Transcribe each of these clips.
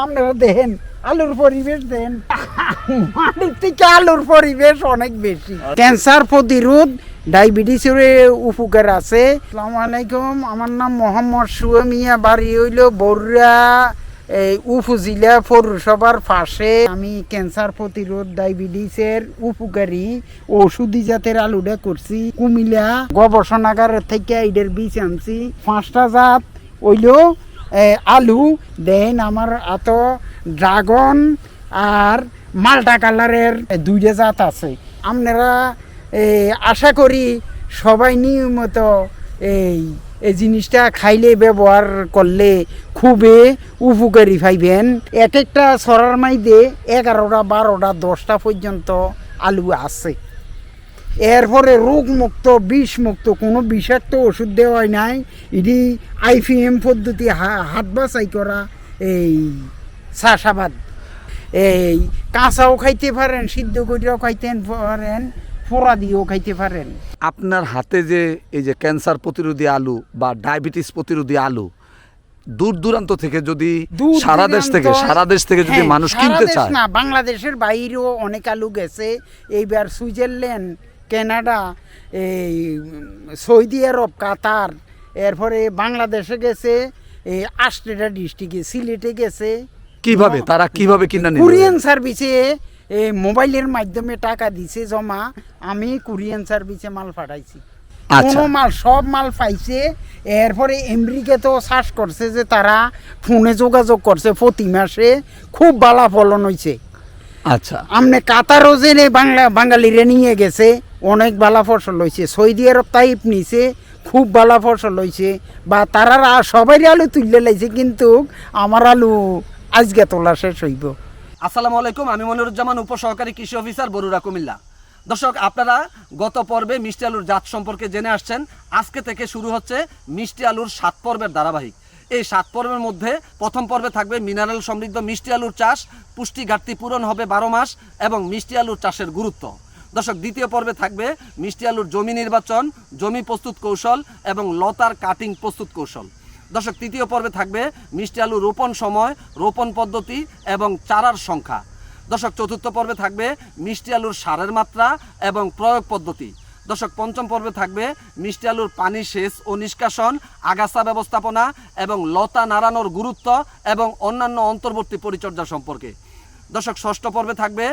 আপনারা দেখেন আলুর পরিবেশ দেন। মাটির থেকে আলুর পরিবেশ অনেক বেশি। ক্যান্সার প্রতিরোধ ডায়াবেটিসের উপকার আছে। আসসালামু আলাইকুম আমার নাম মোহাম্মদ সুয়ামিয়া বাড়ি হইল বরুয়া এই উপজেলা পৌরসভার পাশে। আমি ক্যান্সার প্রতিরোধ ডায়াবেটিসের উপকারী ওষুধি জাতের আলুটা করছি। কুমিল্লা গবেষণাগার থেকে এদের বীজ আনছি। পাঁচটা জাত হইল আলু, দেন আমার এত ড্রাগন আর মাল্টা কালারের দুইটা জাত আছে। আপনারা আশা করি সবাই নিয়মিত এই এই জিনিসটা খাইলে, ব্যবহার করলে খুবই উপকারী পাইবেন। এক একটা সরার মাইদে এগারোটা, বারোটা, দশটা পর্যন্ত আলু আছে। এরপরে রোগ মুক্ত বিষ মুক্ত কোনো বিষাক্ত ওষুধ দেওয়াই নাই। এটি আইপিএম পদ্ধতি হাত বাছাই করা এই চাষাবাদ। এই কাঁচাও খাইতে পারেন সিদ্ধ করেও খাইতে পারেন ফোড়া দিয়েও খাইতে পারেন। আপনার হাতে যে এই যে ক্যান্সার প্রতিরোধী আলু বা ডায়াবেটিস প্রতিরোধী আলু দূর দূরান্ত থেকে যদি সারা দেশ থেকে সারা দেশ থেকে যদি হ্যাঁ, মানুষ কিনতে চায়। না বাংলাদেশের বাইরেও অনেক আলু গেছে। এইবার সুইজারল্যান্ড কানাডা এই সৌদি আরব কাতার এরপরে বাংলাদেশে গেছে এই আষ্টটা ডিস্ট্রিক্টে সিলেটে গেছে। কীভাবে? তারা কীভাবে কিনা কুরিয়ান সার্ভিসে এই মোবাইলের মাধ্যমে টাকা দিছে জমা। আমি কুরিয়ান সার্ভিসে মাল পাঠাইছি। আচ্ছা। কোনো মাল সব মাল পাইছে। এরপরে তো চাষ করছে যে তারা ফোনে যোগাযোগ করছে প্রতি মাসে। খুব বালা ফলন হয়েছে আচ্ছা। আমনে কাতারও যে রে বাংলা বাঙালিরে নিয়ে গেছে অনেক বালা ফসল হয়েছে সৌদি আরব তাইপ নিছে খুব বালা ফসল হয়েছে বা তারা সবাই আলু তুললে লাইছে কিন্তু আমার আলু আজকে তোলা শেষ হইব। আসসালামু আলাইকুম আমি মনিরুজ্জামান উপসহকারী কৃষি অফিসার বরুড়া কুমিল্লা। দর্শক আপনারা গত পর্বে মিষ্টি আলুর জাত সম্পর্কে জেনে আসছেন। আজকে থেকে শুরু হচ্ছে মিষ্টি আলুর সাত পর্বের ধারাবাহিক। এই সাত পর্বের মধ্যে প্রথম পর্বে থাকবে মিনারেল সমৃদ্ধ মিষ্টি আলুর চাষ, পুষ্টি ঘাটতি পূরণ হবে বারো মাস এবং মিষ্টি আলুর চাষের গুরুত্ব। দর্শক, দ্বিতীয় পর্বে থাকবে মিষ্টি আলুর জমি নির্বাচন, জমি প্রস্তুত কৌশল এবং লতার কাটিং প্রস্তুত কৌশল। দর্শক, তৃতীয় পর্বে থাকবে মিষ্টি আলু রোপণ সময়, রোপণ পদ্ধতি এবং চারার সংখ্যা। দর্শক, চতুর্থ পর্বে থাকবে মিষ্টি আলুর সারের মাত্রা এবং প্রয়োগ পদ্ধতি। দর্শক, পঞ্চম পর্বে থাকবে মিষ্টি আলুর পানি সেচ ও নিষ্কাশন, আগাছা ব্যবস্থাপনা এবং লতা নাড়ানোর গুরুত্ব এবং অন্যান্য অন্তর্বর্তী পরিচর্যা সম্পর্কে। দর্শক, ষষ্ঠ পর্বে থাকবে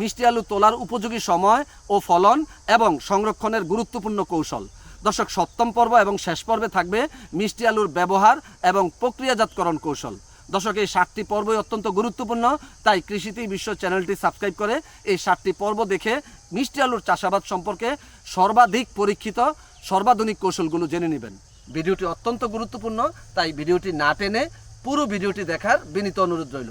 মিষ্টি আলু তোলার উপযোগী সময় ও ফলন এবং সংরক্ষণের গুরুত্বপূর্ণ কৌশল। দর্শক, সপ্তম পর্ব এবং শেষ পর্বে থাকবে মিষ্টি আলুর ব্যবহার এবং প্রক্রিয়াজাতকরণ কৌশল। দর্শক, এই সাতটি পর্বই অত্যন্ত গুরুত্বপূর্ণ, তাই কৃষিতে বিশ্ব চ্যানেলটি সাবস্ক্রাইব করে এই সাতটি পর্ব দেখে মিষ্টি আলুর চাষাবাদ সম্পর্কে সর্বাধিক পরীক্ষিত, সর্বাধুনিক কৌশলগুলো জেনে নেবেন। ভিডিওটি অত্যন্ত গুরুত্বপূর্ণ, তাই ভিডিওটি না টেনে পুরো ভিডিওটি দেখার বিনীত অনুরোধ রইল।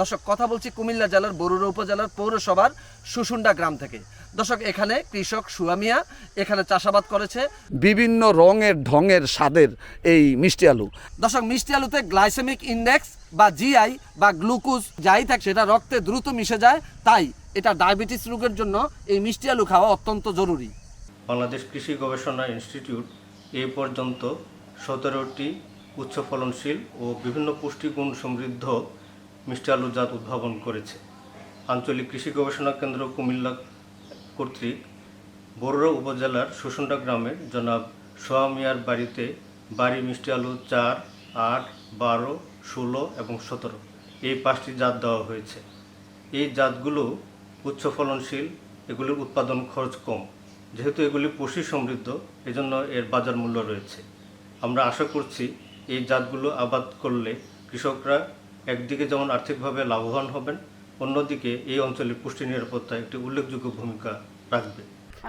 দর্শক কথা বলছি কুমিল্লা জেলার বরুড়া উপজেলার পৌরসভার সুসুন্ডা গ্রাম থেকে। দর্শক এখানে কৃষক সুয়ামিয়া এখানে চাষাবাদ করেছে। বিভিন্ন রঙের ঢঙের স্বাদের এই মিষ্টি আলু। দর্শক মিষ্টি আলুতে গ্লাইসেমিক ইন্ডেক্স বা জিআই বা গ্লুকোজ যাই থাকে সেটা রক্তে দ্রুত মিশে যায়। তাই এটা ডায়াবেটিস রোগের জন্য এই মিষ্টি আলু খাওয়া অত্যন্ত জরুরি। বাংলাদেশ কৃষি গবেষণা ইনস্টিটিউট এই পর্যন্ত সতেরোটি উচ্চ ফলনশীল ও বিভিন্ন পুষ্টিগুণ সমৃদ্ধ মিষ্টি আলুর জাত উদ্ভাবন করেছে। আঞ্চলিক কৃষি গবেষণা কেন্দ্র কুমিল্লা কর্তৃক বড়ুয়া উপজেলার সুসুন্ডা গ্রামের জনাব সোয়া মিয়ার বাড়িতে বাড়ি মিষ্টি আলু চার, আট, বারো, ষোলো এবং সতেরো এই পাঁচটি জাত দেওয়া হয়েছে। এই জাতগুলো উচ্চ ফলনশীল এগুলির উৎপাদন খরচ কম। যেহেতু এগুলি পুষ্টি সমৃদ্ধ, এজন্য এর বাজার মূল্য রয়েছে। আমরা আশা করছি এই জাতগুলো আবাদ করলে কৃষকরা একদিকে যেমন আর্থিকভাবে লাভবান হবেন অন্যদিকে এই অঞ্চলের পুষ্টি নিরাপত্তা একটি উল্লেখযোগ্য ভূমিকা রাখবে।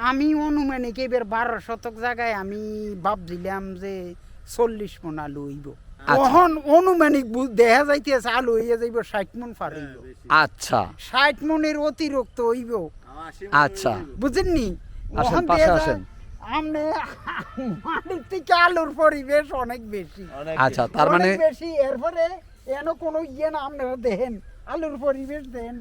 আমি অনুমানিক এবার বারো শতক জায়গায় আমি ভাবছিলাম যে চল্লিশ মন আলু হইব। তখন অনুমানিক দেখা যাইতেছে আলু হইয়া যাইব ষাট মন পার হইব। আচ্ছা। ষাট মনের অতিরিক্ত হইব। আচ্ছা। বুঝেননি? আসেন, পাশে আসেন। আমনে মাটির থেকে আলুর পরিবেশ অনেক বেশি। আচ্ছা তার মানে বেশি এরপরে এন কোনো ইয়ে না আপনারা দেখেন আলুর পরিবেশ দেন।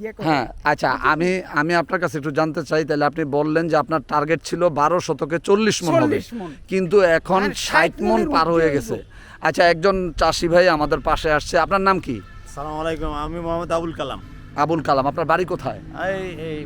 ইয়ে হ্যাঁ আচ্ছা আমি আমি আপনার কাছে একটু জানতে চাই তাহলে আপনি বললেন যে আপনার টার্গেট ছিল বারো শতকে চল্লিশ মন হবে। কিন্তু এখন ষাট মন পার হয়ে গেছে। আচ্ছা একজন চাষি ভাই আমাদের পাশে আসছে। আপনার নাম কি? সালাম আলাইকুম আমি মোহাম্মদ আবুল কালাম। আবুল কালাম আপনার বাড়ি কোথায়? এই এই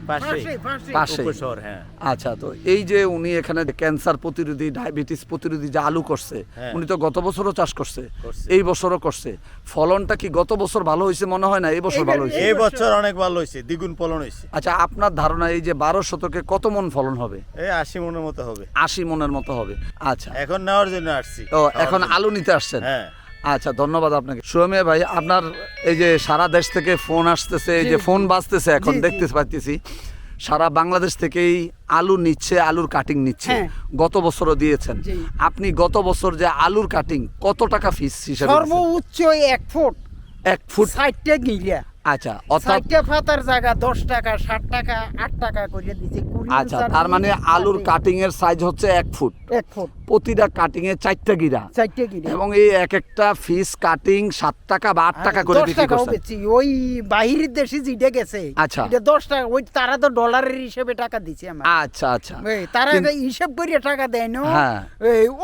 পাশে হ্যাঁ। আচ্ছা তো এই যে উনি এখানে ক্যান্সার প্রতিরোধী ডায়াবেটিস প্রতিরোধী যে আলু করছে হ্যাঁ। উনি তো গত বছরও চাষ করছে করছে। এই বছরও করছে। ফলনটা কি গত বছর ভালো হয়েছে মনে হয় না? এই বছর ভালো হয়েছে? এই বছর অনেক ভালো হয়েছে দ্বিগুণ ফলন হয়েছে। আচ্ছা আপনার ধারণা এই যে বারো শতকে কত মন ফলন হবে? এই আশি মনের মতো হবে। আশি মনের মতো হবে। আচ্ছা। এখন নেওয়ার জন্য আসছি। ও এখন আলু নিতে আসছেন। হ্যাঁ। আচ্ছা ধন্যবাদ আপনাকে। সুমে ভাই আপনার এই যে সারা দেশ থেকে ফোন আসতেছে এই যে ফোন বাজতেছে এখন। দেখতে পাচ্ছি সারা বাংলাদেশ থেকেই আলু নিচ্ছে আলুর কাটিং নিচ্ছে। হ্যাঁ। গত বছরও দিয়েছেন। আপনি গত বছর যে আলুর কাটিং কত টাকা ফিস হিসেবে? সর্বোচ্চ এক ফুট। এক ফুট? ষাটটা গিরা আচ্ছা অর্থাৎ পাতার জায়গা দশ টাকা ষাট টাকা আট টাকা করে দিচ্ছে আচ্ছা তার মানে আলুর কাটিং। এর সাইজ হচ্ছে এক ফুট। এক ফুট। প্রতিটা কাটিং এ চারটা গিরা। চারটে গিরা। এবং এই এক একটা ফিস কাটিং সাত টাকা বা আট টাকা করে বিক্রি বেচি। ওই বাহিরের দেশে যেটা গেছে আচ্ছা। এটা দশ টাকা। ওই তারা তো ডলারের হিসেবে টাকা দিচ্ছে আমার। আচ্ছা আচ্ছা। তারা হিসাব করে টাকা দেয় না হ্যাঁ।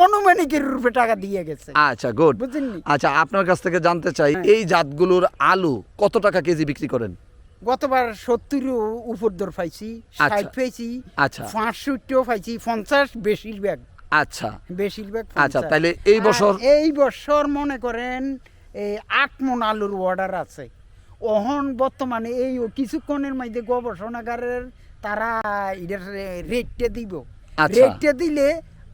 অনুমানিকের রূপে টাকা দিয়ে গেছে। আচ্ছা গুড আচ্ছা আপনার কাছ থেকে জানতে চাই হ্যাঁ। এই জাতগুলোর আলু কত টাকা কেজি বিক্রি করেন? গতবার সত্তর উপর দর পাইছি ষাট আচ্ছা। পাইছি আচ্ছা। পাঁচষট্টিও পাইছি পঞ্চাশ বেশিরভাগ আচ্ছা বেশিরভাগ আচ্ছা, 50 তাইলে এই বছর- এই বছর মনে করেন এই আট মন আলুর অর্ডার আছে অহন বর্তমানে এই কিছুক্ষণের মধ্যে গবেষণাগারের তারা এটার রেটটা দিব আচ্ছা। রেটটা দিলে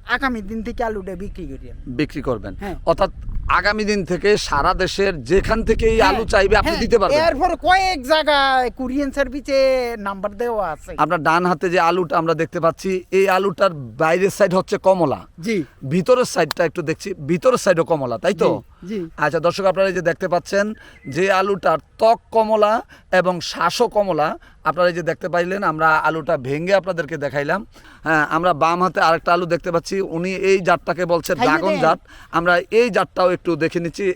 আগামী দিন থেকে আলুটা বিক্রি করি বিক্রি করবেন। হ্যাঁ। অর্থাৎ আগামী দিন থেকে সারা দেশের যেখান থেকে এই আলু হ্যাঁ, চাইবে আপনি হ্যাঁ, দিতে পারবেন। এরপর কয়েক জায়গায় কুরিয়ান সার্ভিসে নাম্বার দেওয়া আছে। আপনার ডান হাতে যে আলুটা আমরা দেখতে পাচ্ছি এই আলুটার বাইরের সাইড হচ্ছে কমলা। জি। ভিতরের সাইডটা একটু দেখছি ভিতরের সাইডও কমলা তাই তো। আচ্ছা দর্শক আপনারা এই যে দেখতে পাচ্ছেন যে আলুটার ত্বক কমলা এবং শ্বাসও কমলা আপনারা এই যে দেখতে পাইলেন আমরা আলুটা ভেঙে আপনাদেরকে দেখাইলাম। হ্যাঁ আমরা বাম হাতে আরেকটা আলু দেখতে পাচ্ছি উনি এই জাতটাকে বলছে ড্রাগন জাত। আমরা এই জাতটাও একটু দেখে নিচ্ছি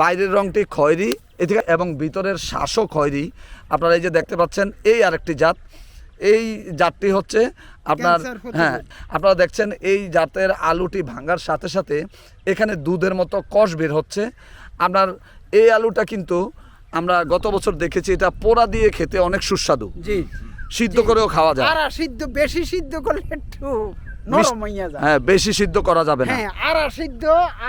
বাইরের রংটি খয়েরি এদিকে এবং ভিতরের শ্বাসও খয়েরি। আপনারা এই যে দেখতে পাচ্ছেন এই আরেকটি জাত। এই জাতটি হচ্ছে আপনার হ্যাঁ আপনারা দেখছেন এই জাতের আলুটি ভাঙার সাথে সাথে এখানে দুধের মতো কষ বের হচ্ছে। আপনার এই আলুটা কিন্তু আমরা গত বছর দেখেছি এটা পোড়া দিয়ে খেতে অনেক সুস্বাদু। জি সিদ্ধ করেও খাওয়া যায়। আর সিদ্ধ বেশি সিদ্ধ করলে একটু নরম হইয়া যায়। হ্যাঁ বেশি সিদ্ধ করা যাবে না। হ্যাঁ আর সিদ্ধ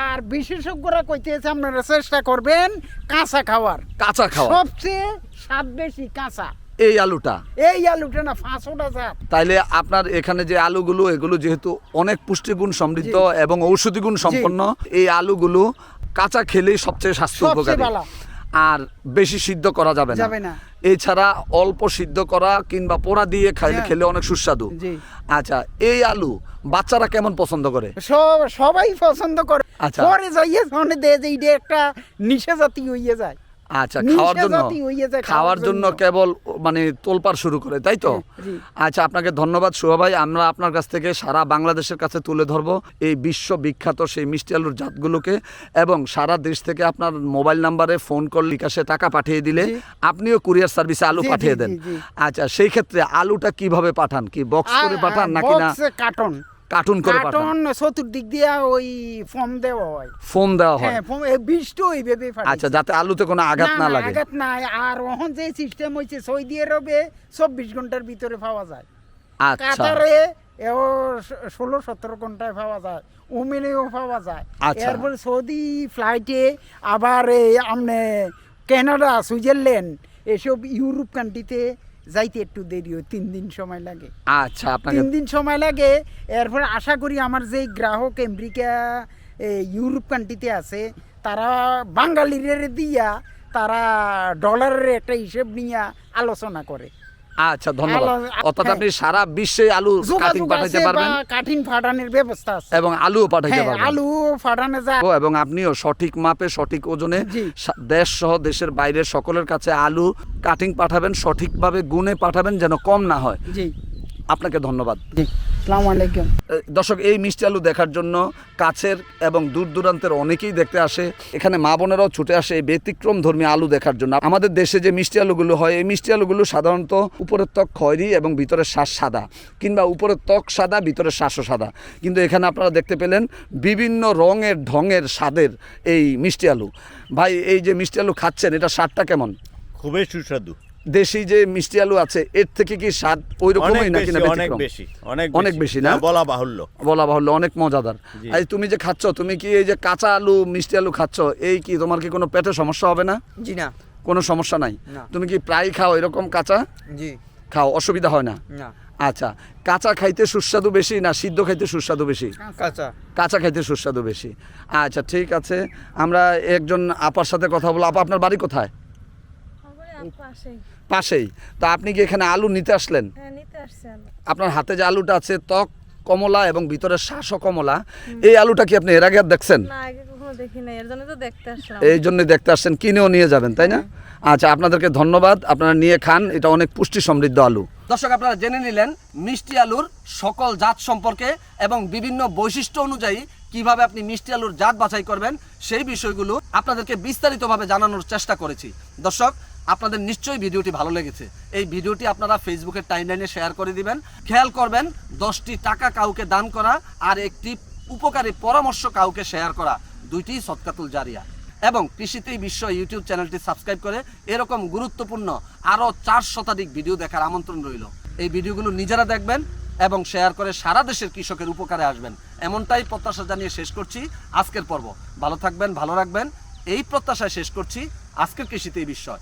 আর বিশেষজ্ঞরা কইতেছে আপনারা চেষ্টা করবেন কাঁচা খাওয়ার। কাঁচা খাওয়া সবচেয়ে স্বাদ বেশি কাঁচা। এই আলুটা? এই আলুটা না পাঁচশোটা জাত। তাইলে আপনার এখানে যে আলুগুলো এগুলো যেহেতু অনেক পুষ্টিগুণ সমৃদ্ধ এবং ঔষধি গুণ সম্পন্ন এই আলুগুলো কাঁচা খেলেই সবচেয়ে স্বাস্থ্য উপকারী আর বেশি সিদ্ধ করা যাবে না। এছাড়া অল্প সিদ্ধ করা কিংবা পোড়া দিয়ে খাইলে হ্যাঁ। খেলে অনেক সুস্বাদু। আচ্ছা এই আলু বাচ্চারা কেমন পছন্দ করে? সব সবাই পছন্দ করে। আচ্ছা। পরে যাইয়ে দেয় যে এটা একটা নিশা জাতি হইয়ে যায়। আচ্ছা খাওয়ার জন্য খাওয়ার জন্য। কেবল মানে তোলপাড় শুরু করে তাই তো? আচ্ছা আপনাকে ধন্যবাদ শুভা ভাই। আমরা আপনার কাছ থেকে সারা বাংলাদেশের কাছে তুলে ধরবো এই বিশ্ব বিখ্যাত সেই মিষ্টি আলুর জাতগুলোকে এবং সারা দেশ থেকে আপনার মোবাইল নাম্বারে ফোন কল বিকাশে টাকা পাঠিয়ে দিলে আপনিও কুরিয়ার সার্ভিসে আলু পাঠিয়ে দেন। আচ্ছা সেই ক্ষেত্রে আলুটা কীভাবে পাঠান? কি বক্স করে পাঠান নাকি না? কার্টন কার্টুন করে কার্টন চতুর্দিক দিয়া ওই ফর্ম দেওয়া হয়। ফোন দেওয়া হয়। হ্যাঁ ওইভাবে আচ্ছা যাতে আলুতে কোনো আঘাত না লাগে। আঘাত নাই। আর ওহন যে সিস্টেম সৌদি আরবে চব্বিশ ঘণ্টার ভিতরে পাওয়া যায়। আচ্ছা। কাতারে এও ষোলো সতেরো ঘন্টায় পাওয়া যায়। ওমেনেও পাওয়া যায়। আচ্ছা। এরপরে সৌদি ফ্লাইটে আবার এই আমনে কানাডা সুইজারল্যান্ড এসব ইউরোপ কান্ট্রিতে যাইতে একটু দেরি হয় তিন দিন সময় লাগে। আচ্ছা আপনাকে তিন দিন সময় লাগে এরপর আশা করি আমার যেই গ্রাহক আমেরিকা ইউরোপ কান্ট্রিতে আছে তারা বাঙালির দিয়া তারা ডলারের একটা হিসেব নিয়ে আলোচনা করে। আচ্ছা ধন্যবাদ। অর্থাৎ। আপনি সারা বিশ্বে আলু কাটিং পাঠাইতে পারবেন। কাটিং ফাটানোর ব্যবস্থা আছে। এবং আলুও পাঠাইতে হ্যাঁ পারবেন। আলু ফাটানো যায়। এবং আপনিও সঠিক মাপে সঠিক ওজনে দেশ সহ দেশের বাইরের সকলের কাছে আলু কাটিং পাঠাবেন সঠিকভাবে গুনে পাঠাবেন যেন কম না হয়। আপনাকে ধন্যবাদ। আলাইকুম। দর্শক এই মিষ্টি আলু দেখার জন্য কাছের এবং দূর দূরান্তের অনেকেই দেখতে আসে। এখানে মা বোনেরাও ছুটে আসে এই ব্যতিক্রম ধর্মী আলু দেখার জন্য। আমাদের দেশে যে মিষ্টি আলুগুলো হয় এই মিষ্টি আলুগুলো সাধারণত উপরের ত্বক খয়েরি এবং ভিতরের শ্বাস সাদা কিংবা উপরের ত্বক সাদা ভিতরের শ্বাসও সাদা। কিন্তু এখানে আপনারা দেখতে পেলেন বিভিন্ন রঙের ঢঙের স্বাদের এই মিষ্টি আলু। ভাই এই যে মিষ্টি আলু খাচ্ছেন এটা স্বাদটা কেমন? খুবই সুস্বাদু। দেশি যে মিষ্টি আলু আছে এর থেকে কি স্বাদ ওই অনেক রকমই নাকি বেশি না অনেক বেশি অনেক অনেক বেশি। না? বলা বাহুল্য। বলা বাহুল্য অনেক মজাদার। এই তুমি যে খাচ্ছ তুমি কি এই যে কাঁচা আলু মিষ্টি আলু খাচ্ছ এই কি তোমার কি কোনো পেটে সমস্যা হবে না? জি না। কোনো সমস্যা নাই? তুমি কি প্রায় খাও এরকম কাঁচা? জি। খাও অসুবিধা হয় না? না। আচ্ছা কাঁচা খাইতে সুস্বাদু বেশি না সিদ্ধ খাইতে সুস্বাদু বেশি? কাঁচা। কাঁচা খাইতে সুস্বাদু বেশি। আচ্ছা ঠিক আছে। আমরা একজন আপার সাথে কথা বলব। আপা আপনার বাড়ি কোথায়? পাশেই। তা আপনি কি এখানে আলু নিতে আসলেন? হ্যাঁ আপনার হাতে যে আলুটা আছে ত্বক কমলা এবং ভিতরের শ্বাসও কমলা এই আলুটা কি আপনি এর আগে আর দেখছেন? এই জন্য দেখতে আসছেন কিনেও নিয়ে যাবেন তাই না? আচ্ছা আপনাদেরকে ধন্যবাদ আপনারা নিয়ে খান এটা অনেক পুষ্টি সমৃদ্ধ আলু। দর্শক আপনারা জেনে নিলেন মিষ্টি আলুর সকল জাত সম্পর্কে এবং বিভিন্ন বৈশিষ্ট্য অনুযায়ী কীভাবে আপনি মিষ্টি আলুর জাত বাছাই করবেন সেই বিষয়গুলো আপনাদেরকে বিস্তারিতভাবে জানানোর চেষ্টা করেছি। দর্শক আপনাদের নিশ্চয়ই ভিডিওটি ভালো লেগেছে। এই ভিডিওটি আপনারা ফেসবুকের টাইমলাইনে শেয়ার করে দিবেন। খেয়াল করবেন, দশটি টাকা কাউকে দান করা আর একটি উপকারী পরামর্শ কাউকে শেয়ার করা। দুইটি সৎকাতুল জারিয়া। এবং কৃষিতেই বিশ্ব ইউটিউব চ্যানেলটি সাবস্ক্রাইব করে এরকম গুরুত্বপূর্ণ আরও চার শতাধিক ভিডিও দেখার আমন্ত্রণ রইল। এই ভিডিওগুলো নিজেরা দেখবেন এবং শেয়ার করে সারা দেশের কৃষকের উপকারে আসবেন। এমনটাই প্রত্যাশা জানিয়ে শেষ করছি আজকের পর্ব। ভালো থাকবেন, ভালো রাখবেন। এই প্রত্যাশায় শেষ করছি আজকের কৃষিতেই বিষয়